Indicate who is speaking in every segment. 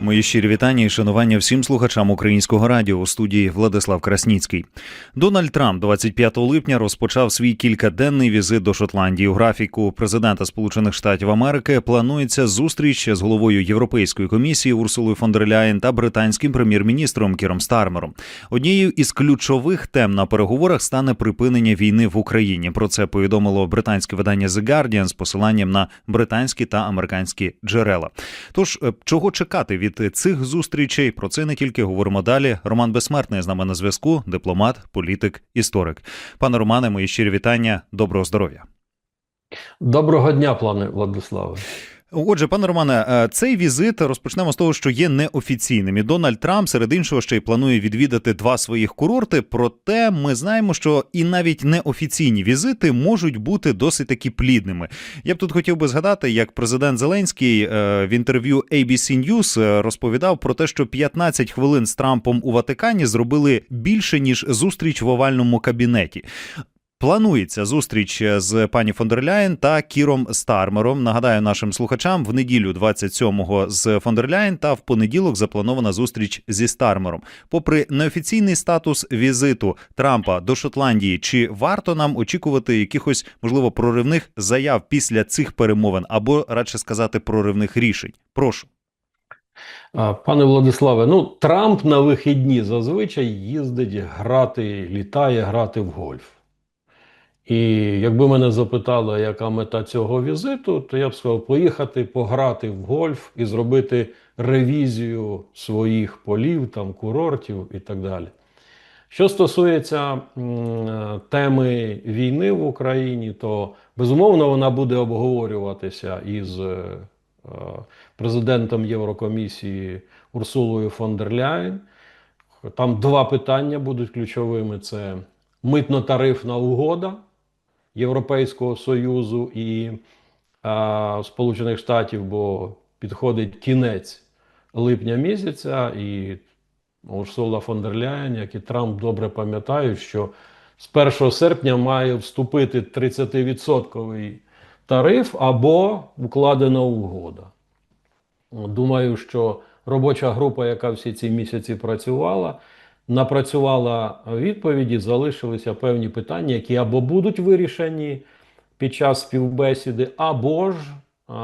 Speaker 1: Мої щирі вітання і шанування всім слухачам українського радіо у студії Владислав Красніцький. Дональд Трамп 25 липня розпочав свій кількаденний візит до Шотландії. У графіку президента Сполучених Штатів Америки планується зустріч з головою Європейської комісії Урсулою фон дер Ляєн та британським прем'єр-міністром Кіром Стармером. Однією із ключових тем на переговорах стане припинення війни в Україні. Про це повідомило британське видання The Guardian з посиланням на британські та американські джерела. Тож е, чого чекати від цих зустрічей? Про це не тільки говоримо далі. Роман Безсмертний з нами на зв'язку, дипломат, політик, історик. Пане Романе, мої щирі вітання. Доброго здоров'я.
Speaker 2: Доброго дня, пане Владиславе.
Speaker 1: Отже, пане Романе, е, цей візит розпочнемо з того, що є неофіційним. І Дональд Трамп серед іншого ще й планує відвідати два своїх курорти. Проте ми знаємо, що і навіть неофіційні візити можуть бути досить таки плідними. Я б тут хотів би згадати, як президент Зеленський е, в інтерв'ю ABC News е, розповідав про те, що 15 хвилин з Трампом у Ватикані зробили більше ніж зустріч в овальному кабінеті. Планується зустріч з пані фон та Кіром Стармером. Нагадаю нашим слухачам в неділю 27-го з фон та в понеділок запланована зустріч зі Стармером. Попри неофіційний статус візиту Трампа до Шотландії, чи варто нам очікувати якихось можливо проривних заяв після цих перемовин, або радше сказати проривних рішень? Прошу.
Speaker 2: Пане Владиславе, ну Трамп на вихідні зазвичай їздить грати, літає грати в гольф. І якби мене запитали, яка мета цього візиту, то я б сказав, поїхати пограти в гольф і зробити ревізію своїх полів, там, курортів і так далі. Що стосується теми війни в Україні, то безумовно вона буде обговорюватися із е, президентом Єврокомісії Урсулою фон дер Ляєн. Там два питання будуть ключовими: це митно-тарифна угода Європейського Союзу і а, Сполучених Штатів, бо підходить кінець липня місяця, і Урсула фон дер Ляєн, як і Трамп добре пам'ятають, що з 1 серпня має вступити 30% тариф або укладена угода. Думаю, що робоча група, яка всі ці місяці працювала, напрацювала відповіді, залишилися певні питання, які або будуть вирішені під час співбесіди, або ж а,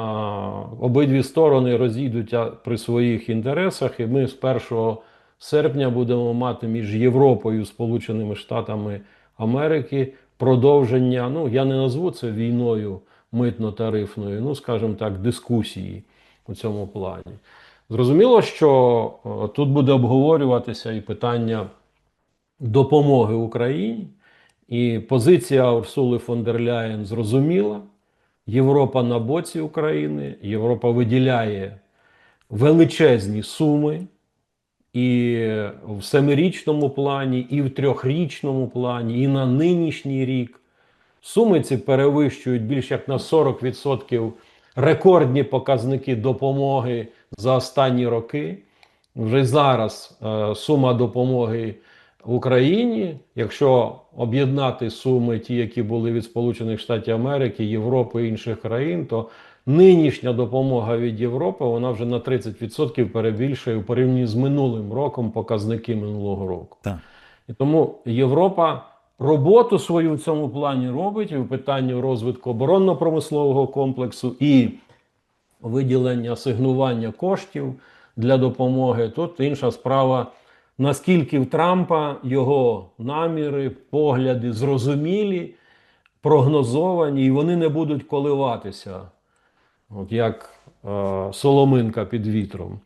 Speaker 2: обидві сторони розійдуться при своїх інтересах, і ми з 1 серпня будемо мати між Європою і Сполученими Штатами Америки продовження. Ну, я не назву це війною митно-тарифною, ну, скажімо так, дискусії у цьому плані. Зрозуміло, що е, тут буде обговорюватися і питання допомоги Україні, і позиція Урсули фон дер Ляєн зрозуміла. Європа на боці України, Європа виділяє величезні суми і в семирічному плані, і в трьохрічному плані, і на нинішній рік. Суми ці перевищують більш як на 40% рекордні показники допомоги за останні роки. Вже зараз е, сума допомоги в Україні, якщо об'єднати суми, ті, які були від Сполучених Штатів Америки, Європи і інших країн, то нинішня допомога від Європи вона вже на 30% перебільшує у порівнянні з минулим роком показники минулого року.
Speaker 1: Так.
Speaker 2: І тому Європа роботу свою в цьому плані робить і в питанні розвитку оборонно-промислового комплексу і виділення асигнування коштів для допомоги. Тут інша справа, наскільки в Трампа його наміри, погляди зрозумілі, прогнозовані, і вони не будуть коливатися, от як е, соломинка під вітром.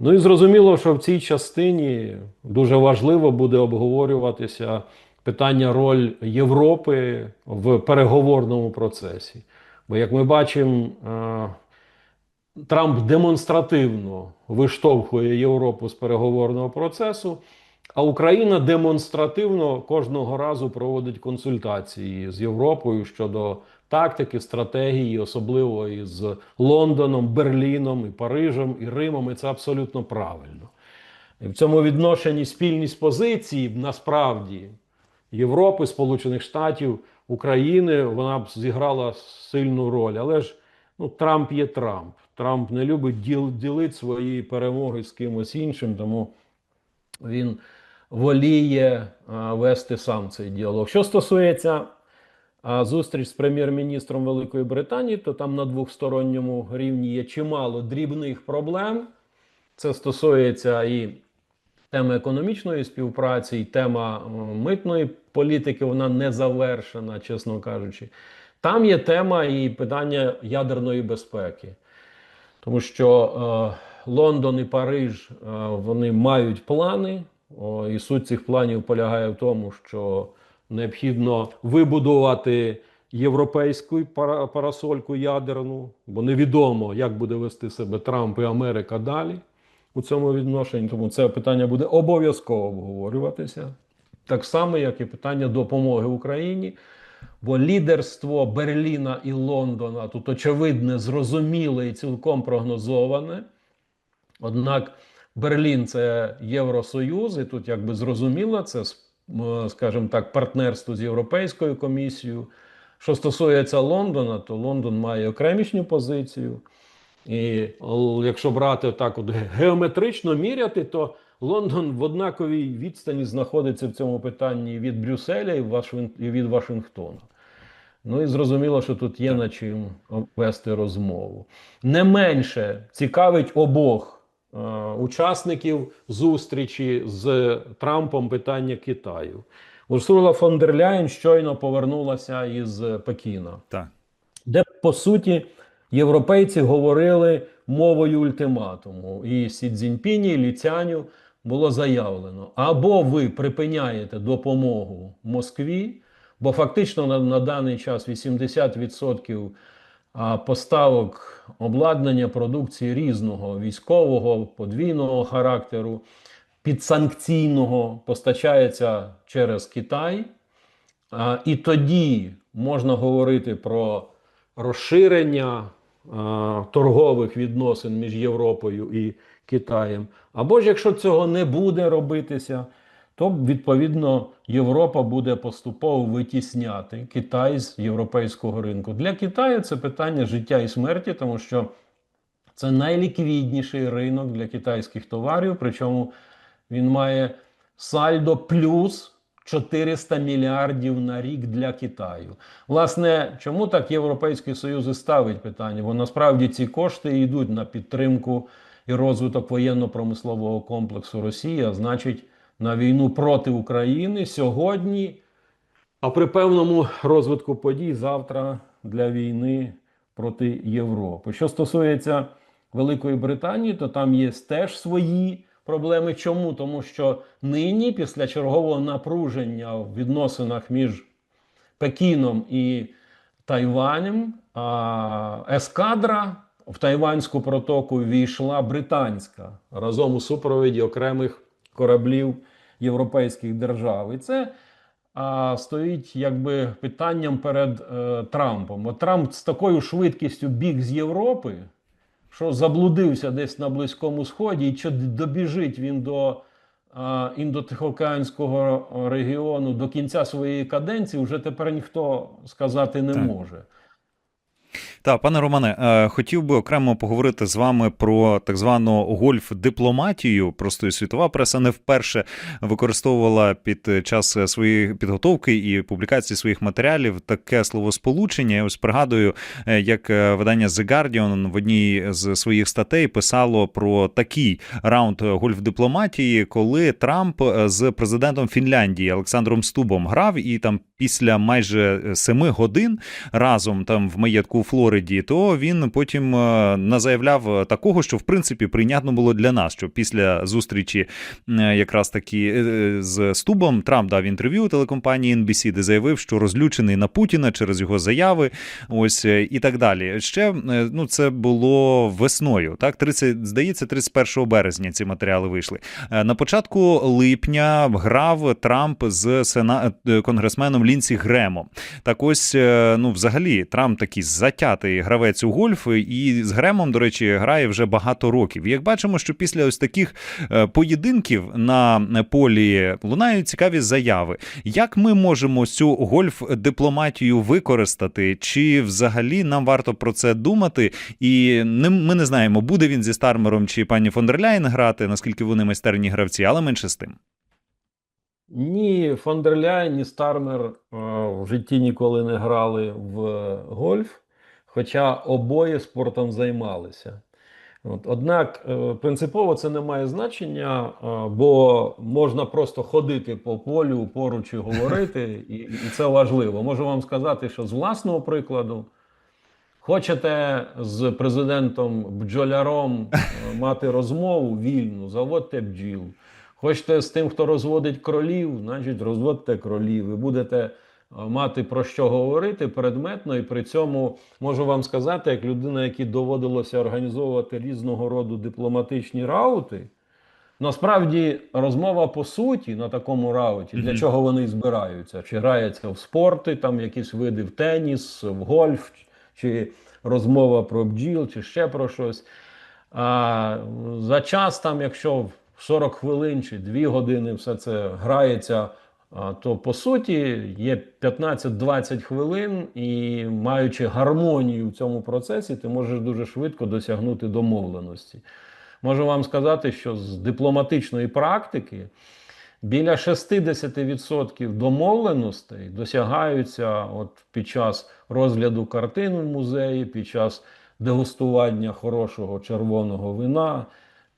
Speaker 2: Ну і зрозуміло, що в цій частині дуже важливо буде обговорюватися питання роль Європи в переговорному процесі. Бо, як ми бачимо, е, Трамп демонстративно виштовхує Європу з переговорного процесу, а Україна демонстративно кожного разу проводить консультації з Європою щодо тактики, стратегії, особливо із Лондоном, Берліном, і Парижем, і Римом. І це абсолютно правильно. В цьому відношенні спільність позиції насправді Європи, Сполучених Штатів, України вона б зіграла сильну роль. Але ж Ну, Трамп є Трамп. Трамп не любить діл, ділити свої перемоги з кимось іншим, тому він воліє а, вести сам цей діалог. Що стосується а, зустріч з прем'єр-міністром Великої Британії, то там на двосторонньому рівні є чимало дрібних проблем. Це стосується і теми економічної співпраці, і тема е, митної політики, вона не завершена, чесно кажучи. Там є тема і питання ядерної безпеки. Тому що е, Лондон і Париж е, вони мають плани, о, і суть цих планів полягає в тому, що необхідно вибудувати європейську парасольку ядерну, бо невідомо, як буде вести себе Трамп і Америка далі у цьому відношенні. Тому це питання буде обов'язково обговорюватися. Так само, як і питання допомоги Україні. Бо лідерство Берліна і Лондона тут очевидне, зрозуміле і цілком прогнозоване. Однак Берлін це Євросоюз, і тут якби зрозуміло, це, скажімо так, партнерство з Європейською комісією. Що стосується Лондона, то Лондон має окремішню позицію. І якщо брати так от геометрично міряти, то Лондон в однаковій відстані знаходиться в цьому питанні від Брюсселя і від Вашингтона. Ну і зрозуміло, що тут є над чим вести розмову. Не менше цікавить обох е, учасників зустрічі з Трампом питання Китаю. Урсула фон дер Ляєн щойно повернулася із Пекіна
Speaker 1: Так.
Speaker 2: де по суті європейці говорили мовою ультиматуму. І Сі Цзіньпіні, і Ліцяню було заявлено: або ви припиняєте допомогу Москві, бо фактично на, на даний час 80% поставок обладнання продукції різного військового, подвійного характеру, підсанкційного постачається через Китай. А, І тоді можна говорити про розширення торгових відносин між Європою і Китаєм. Або ж якщо цього не буде робитися, то відповідно Європа буде поступово витісняти Китай з європейського ринку. Для Китаю це питання життя і смерті, тому що це найліквідніший ринок для китайських товарів, причому він має сальдо плюс 400 мільярдів на рік для Китаю. Власне, чому так Європейський Союз і ставить питання? Бо насправді ці кошти йдуть на підтримку і розвиток воєнно-промислового комплексу Росії, а значить, на війну проти України сьогодні, а при певному розвитку подій завтра для війни проти Європи. Що стосується Великої Британії, то там є теж свої проблеми. Чому? Тому що нині, після чергового напруження в відносинах між Пекіном і Тайванем, ескадра в Тайванську протоку війшла британська разом у супроводі окремих кораблів європейських держав. І це а, стоїть якби питанням перед е, Трампом. От Трамп з такою швидкістю біг з Європи, що заблудився десь на Близькому Сході, і чи добіжить він до індотихоокеанського регіону до кінця своєї каденції, вже тепер ніхто сказати не
Speaker 1: Так.
Speaker 2: може.
Speaker 1: Так, пане Романе, е, хотів би окремо поговорити з вами про так звану гольф-дипломатію. Просто світова преса не вперше використовувала під час своєї підготовки і публікації своїх матеріалів таке словосполучення. Я ось пригадую, е, як е, видання The Guardian в одній з своїх статей писало про такий раунд гольф-дипломатії, коли Трамп з президентом Фінляндії Олександром Стубом грав, і там після майже семи годин разом там в маєтку Флориді, то він потім е, назаявляв такого, що в принципі прийнятно було для нас. Що після зустрічі е, якраз таки е, з Стубом Трамп дав інтерв'ю телекомпанії NBC, де заявив, що розлючений на Путіна через його заяви, ось і так далі. Ще ну це було весною. Так, 30, здається, 31 березня ці матеріали вийшли. На початку липня грав Трамп з сена... конгресменом Лінсі Гремо. Так ось, ну, взагалі, Трамп такий затятий гравець у гольф, і з Гремом, до речі, грає вже багато років. Як бачимо, що після ось таких е, поєдинків на полі лунають цікаві заяви. Як ми можемо цю гольф-дипломатію використати? Чи взагалі нам варто про це думати? І ми не знаємо, буде він зі Стармером чи пані фон грати, наскільки вони майстерні гравці, але менше з тим.
Speaker 2: Ні, фон дер ні Стармер е, в житті ніколи не грали в гольф, хоча обоє спортом займалися. От, однак е, принципово це не має значення, е, бо можна просто ходити по полю поруч і говорити, і, і це важливо. Можу вам сказати, що з власного прикладу. Хочете з президентом бджоляром е, мати розмову вільну, заводьте бджіл. Хочете з тим, хто розводить кролів, значить розводьте кролів. Ви будете мати про що говорити предметно, і при цьому можу вам сказати, як людина, якій доводилося організовувати різного роду дипломатичні раути. Насправді розмова по суті на такому рауті, для чого вони збираються? Чи грається в спорти, там якісь види в теніс, в гольф, чи розмова про бджіл, чи ще про щось. А за час, там, якщо в 40 хвилин чи 2 години все це грається, то по суті є 15-20 хвилин, і маючи гармонію в цьому процесі, ти можеш дуже швидко досягнути домовленості. Можу вам сказати, що з дипломатичної практики біля 60% домовленостей досягаються от під час розгляду картин в музеї, під час дегустування хорошого червоного вина,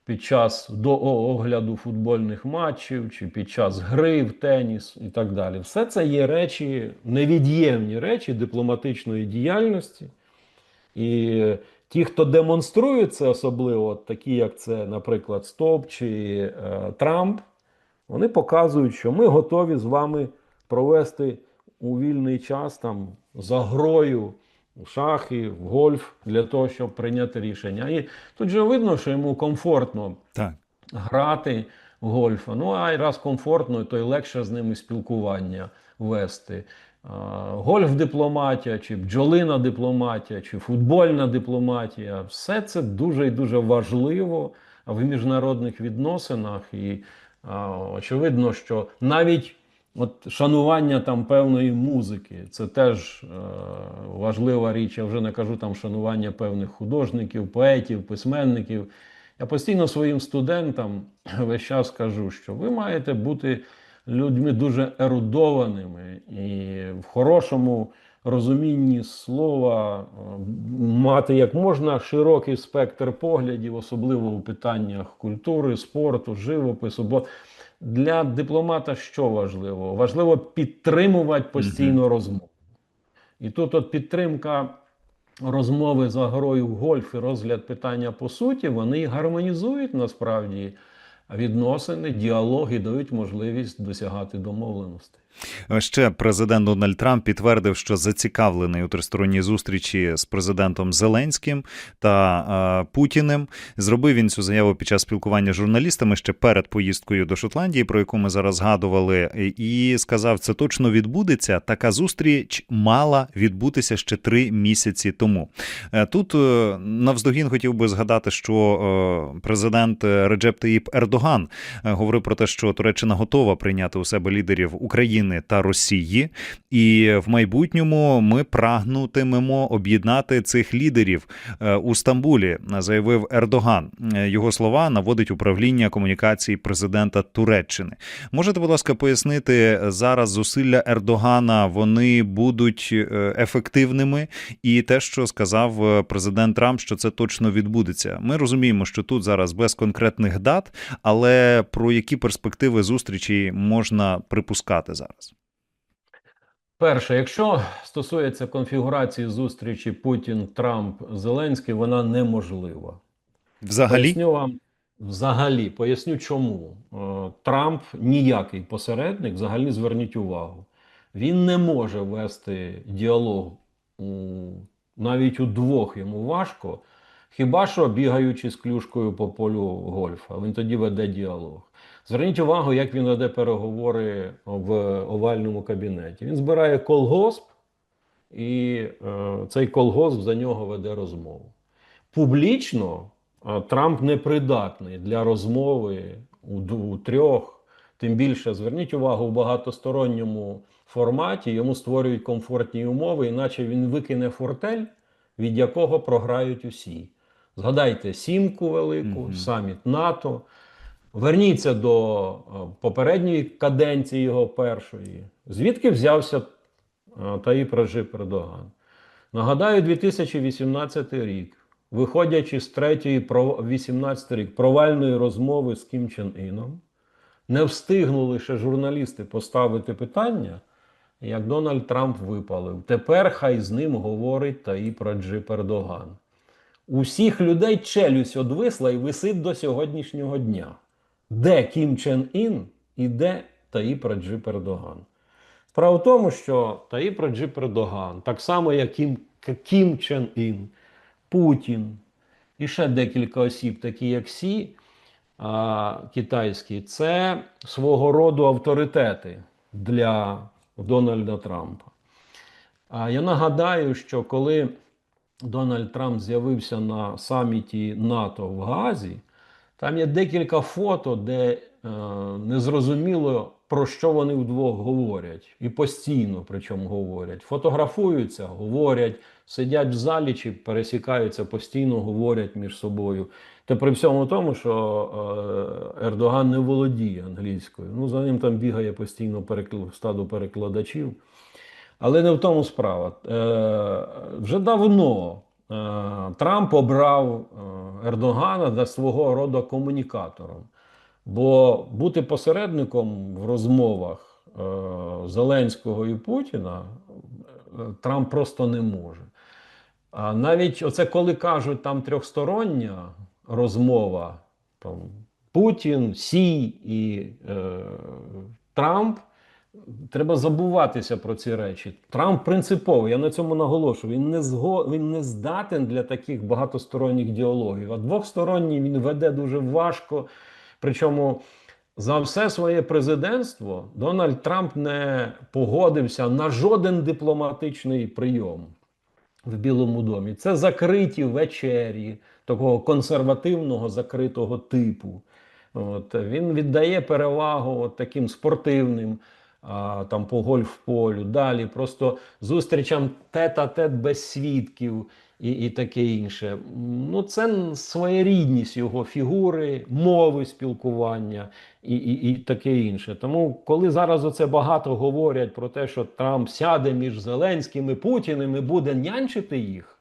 Speaker 2: під час до огляду футбольних матчів чи під час гри в теніс і так далі. Все це є речі, невід'ємні речі дипломатичної діяльності. І ті, хто демонструє це особливо, такі як це, наприклад, Стоп чи е, Трамп, вони показують, що ми готові з вами провести у вільний час там за грою в шахи, в гольф для того, щоб прийняти рішення. І тут же видно, що йому комфортно
Speaker 1: Так.
Speaker 2: грати в гольф. Ну а раз комфортно, то й легше з ними спілкування вести. Гольф-дипломатія, чи бджолина дипломатія, чи футбольна дипломатія все це дуже і дуже важливо в міжнародних відносинах. І очевидно, що навіть от шанування там певної музики це теж е, важлива річ. Я вже не кажу там шанування певних художників, поетів, письменників. Я постійно своїм студентам весь час кажу, що ви маєте бути людьми дуже ерудованими і в хорошому розумінні слова е, мати як можна широкий спектр поглядів, особливо у питаннях культури, спорту, живопису. Бо для дипломата що важливо? Важливо підтримувати постійно розмову. І тут от підтримка розмови за грою в гольф і розгляд питання по суті, вони гармонізують насправді відносини, діалоги, дають можливість досягати домовленостей.
Speaker 1: Ще президент Дональд Трамп підтвердив, що зацікавлений у тристоронній зустрічі з президентом Зеленським та Путіним. Зробив він цю заяву під час спілкування з журналістами ще перед поїздкою до Шотландії, про яку ми зараз згадували, і сказав, це точно відбудеться. Така зустріч мала відбутися ще три місяці тому. Е, Тут е, навздогін хотів би згадати, що е, президент Реджеп Таїп Ердоган говорив про те, що Туреччина готова прийняти у себе лідерів України та Росії, і в майбутньому ми прагнутимемо об'єднати цих лідерів е, у Стамбулі, заявив Ердоган. Е, Його слова наводить управління комунікації президента Туреччини. Можете, будь ласка, пояснити зараз зусилля Ердогана вони будуть е, ефективними, і те, що сказав президент Трамп, що це точно відбудеться. Ми розуміємо, що тут зараз без конкретних дат, але про які перспективи зустрічі можна припускати зараз?
Speaker 2: Перше, якщо стосується конфігурації зустрічі Путін, Трамп, Зеленський, вона неможлива.
Speaker 1: Взагалі,
Speaker 2: Поясню вам взагалі, поясню чому. Е, Трамп ніякий посередник, взагалі зверніть увагу. Він не може вести діалог у, навіть удвох йому важко. Хіба що бігаючи з клюшкою по полю гольфа, він тоді веде діалог. Зверніть увагу, як він веде переговори в овальному кабінеті. Він збирає колгосп, і е, цей колгосп за нього веде розмову. Публічно е, Трамп непридатний для розмови у, у трьох. Тим більше зверніть увагу в багатосторонньому форматі йому створюють комфортні умови, іначе він викине фортель, від якого програють усі. Згадайте сімку велику,
Speaker 1: Мгм.
Speaker 2: саміт НАТО. Верніться до е, попередньої каденції його першої. Звідки взявся е, Таїп Раджип Ердоган? Нагадаю, 2018 рік, виходячи з третьої 18 рік провальної розмови з Кім Чен Іном, не встигнули лише журналісти поставити питання, як Дональд Трамп випалив. Тепер хай з ним говорить Таїп Раджип Ердоган. Усіх людей челюсть одвисла і висить до сьогоднішнього дня. Де Кім Чен Ін і де Таїп Раджип Ердоган? Справа в тому, що Таїп Раджип Ердоган, так само як Кім, Кім Чен Ін, Путін і ще декілька осіб, такі як Сі, а, китайські, це свого роду авторитети для Дональда Трампа. А я нагадаю, що коли Дональд Трамп з'явився на саміті НАТО в Газі, там є декілька фото, де е, незрозуміло про що вони вдвох говорять, і постійно причому говорять. Фотографуються, говорять, сидять в залі чи пересікаються, постійно говорять між собою. Та при всьому тому, що е, Ердоган не володіє англійською. Ну, за ним там бігає постійно перекл... стадо перекладачів. Але не в тому справа. Е, вже давно Трамп обрав е, Ердогана для свого роду комунікатором. Бо бути посередником в розмовах е, Зеленського і Путіна е, Трамп просто не може. А навіть оце коли кажуть там трьохстороння розмова, там Путін, Сі і е, Трамп. Треба забуватися про ці речі. Трамп принципово, я на цьому наголошую. Він не зго... він не здатен для таких багатосторонніх діалогів. А двохсторонній він веде дуже важко. Причому за все своє президентство Дональд Трамп не погодився на жоден дипломатичний прийом в Білому домі. Це закриті вечері такого консервативного закритого типу. От, він віддає перевагу от таким спортивним, там по гольф-полю, далі просто зустрічам тет-а-тет без свідків і, і таке інше. Ну, це своєрідність його фігури, мови спілкування і, і, і таке інше. Тому, коли зараз оце багато говорять про те, що Трамп сяде між Зеленським і Путіним і буде нянчити їх,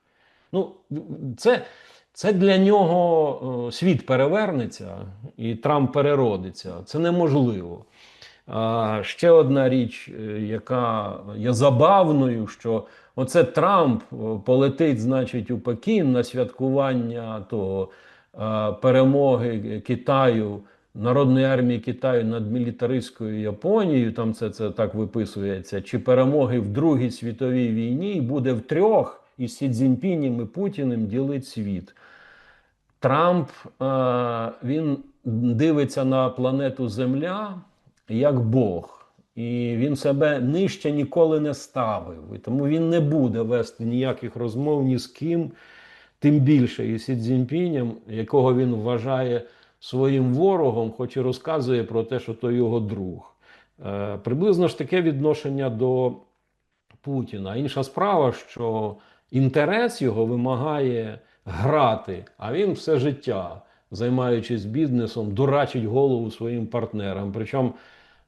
Speaker 2: ну це. Це для нього е, світ перевернеться і Трамп переродиться. Це неможливо. А ще одна річ, е, яка є забавною, що оце Трамп е, полетить, значить, у Пекін на святкування того е, перемоги Китаю, Народної армії Китаю над мілітаристською Японією. Там це, це так виписується, чи перемоги в Другій світовій війні, і буде втрьох із Сі Цзіньпінем і Путіним ділить світ. Трамп він дивиться на планету Земля як Бог, і він себе нижче ніколи не ставив. І тому він не буде вести ніяких розмов ні з ким, тим більше із Сі Цзіньпінем, якого він вважає своїм ворогом, хоч і розказує про те, що то його друг. Е, приблизно ж таке відношення до Путіна. Інша справа, що інтерес його вимагає грати, а він все життя, займаючись бізнесом, дурачить голову своїм партнерам. Причому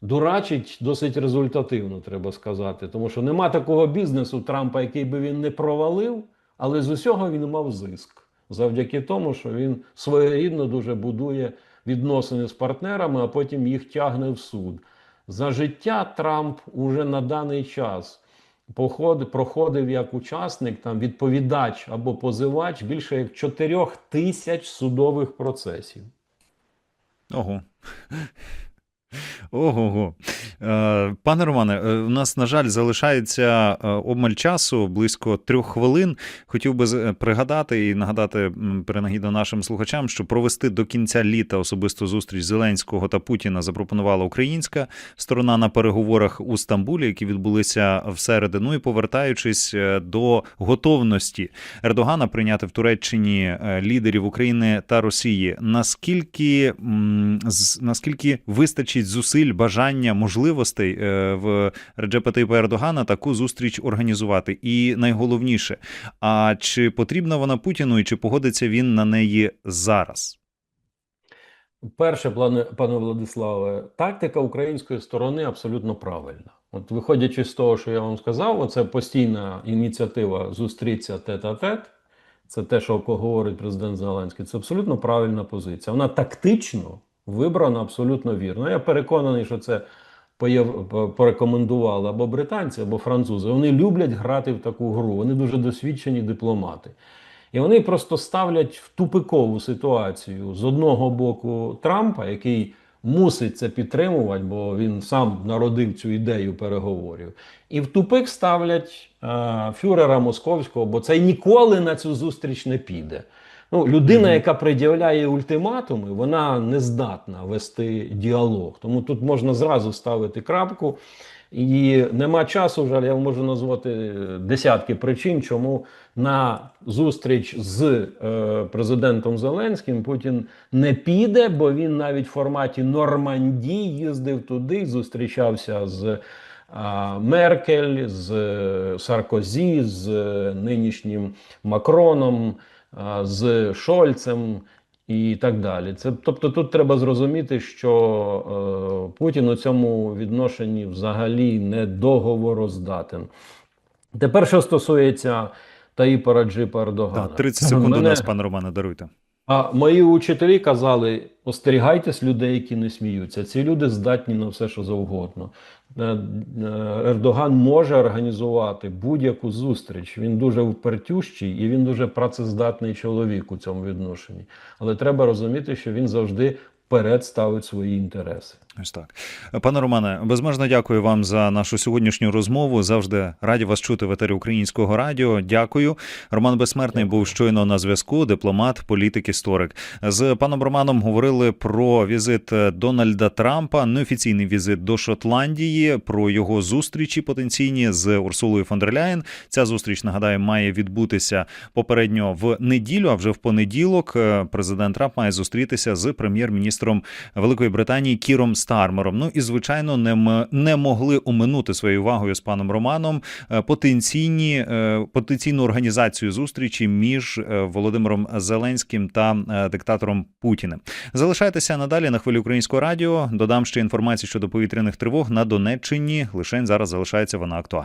Speaker 2: дурачить досить результативно, треба сказати. Тому що нема такого бізнесу Трампа, який би він не провалив, але з усього він мав зиск. Завдяки тому, що він своєрідно дуже будує відносини з партнерами, а потім їх тягне в суд. За життя Трамп уже на даний час поход, проходив як учасник, там відповідач або позивач більше як 4 тисяч судових процесів.
Speaker 1: Ого. Ого. Е, Пане Романе, е, у нас, на жаль, залишається е, обмаль часу, близько трьох хвилин. Хотів би пригадати і нагадати принагідно нашим слухачам, що провести до кінця літа особисту зустріч Зеленського та Путіна запропонувала українська сторона на переговорах у Стамбулі, які відбулися в середу. Ну і повертаючись до готовності Ердогана прийняти в Туреччині лідерів України та Росії. Наскільки наскільки вистачить зусиль, бажання, можливостей е, в Реджепа Тейпа Ердогана таку зустріч організувати? І найголовніше, а чи потрібна вона Путіну, і чи погодиться він на неї зараз?
Speaker 2: Перше, пане Владиславе, тактика української сторони абсолютно правильна. От виходячи з того, що я вам сказав, оце постійна ініціатива зустрітися тет-а-тет. Це те, що говорить президент Зеленський. Це абсолютно правильна позиція. Вона тактично вибрана абсолютно вірно. Я переконаний, що це порекомендували або британці, або французи. Вони люблять грати в таку гру. Вони дуже досвідчені дипломати. І вони просто ставлять в тупикову ситуацію з одного боку Трампа, який мусить це підтримувати, бо він сам народив цю ідею переговорів. І в тупик ставлять е, фюрера московського, бо цей ніколи на цю зустріч не піде. Ну, людина, яка пред'являє ультиматуми, вона не здатна вести діалог. Тому тут можна зразу ставити крапку. І нема часу, жаль, я можу назвати е, десятки причин, чому на зустріч з е, президентом Зеленським Путін не піде, бо він навіть в форматі Нормандії їздив туди, зустрічався з а, Меркель, з е, Саркозі, з е, нинішнім Макроном, з Шольцем і так далі. Це тобто, тут треба зрозуміти, що е, Путін у цьому відношенні взагалі не договороздатен. Тепер, що стосується Таїпа Раджипа Ердогана.
Speaker 1: Так, 30 секунд у нас, пане Романе, даруйте.
Speaker 2: А мої учителі казали: остерігайтесь людей, які не сміються. Ці люди здатні на все, що завгодно. Е, е, Ердоган може організувати будь-яку зустріч. Він дуже впертющий і він дуже працездатний чоловік у цьому відношенні. Але треба розуміти, що він завжди вперед ставить свої інтереси.
Speaker 1: Ось так. Пане Романе, безмежно дякую вам за нашу сьогоднішню розмову. Завжди раді вас чути в етері українського радіо. Дякую. Роман Безсмертний
Speaker 2: Дякую.
Speaker 1: був щойно на зв'язку. Дипломат, політик, історик. З паном Романом говорили про візит Дональда Трампа, неофіційний візит до Шотландії, про його зустрічі потенційні з Урсулою фон дер Ляєн. Ця зустріч нагадаю має відбутися попередньо в неділю. А вже в понеділок президент Трамп має зустрітися з прем'єр-міністром Великої Британії Кіром Стармером. Ну і звичайно, не, не могли оминути своєю увагою з паном Романом е, потенційні е, потенційну організацію зустрічі між е, Володимиром Зеленським та диктатором Путіним. Залишайтеся надалі на хвилі українського радіо. Додам ще інформацію щодо повітряних тривог на Донеччині. Лишень зараз залишається вона актуальною.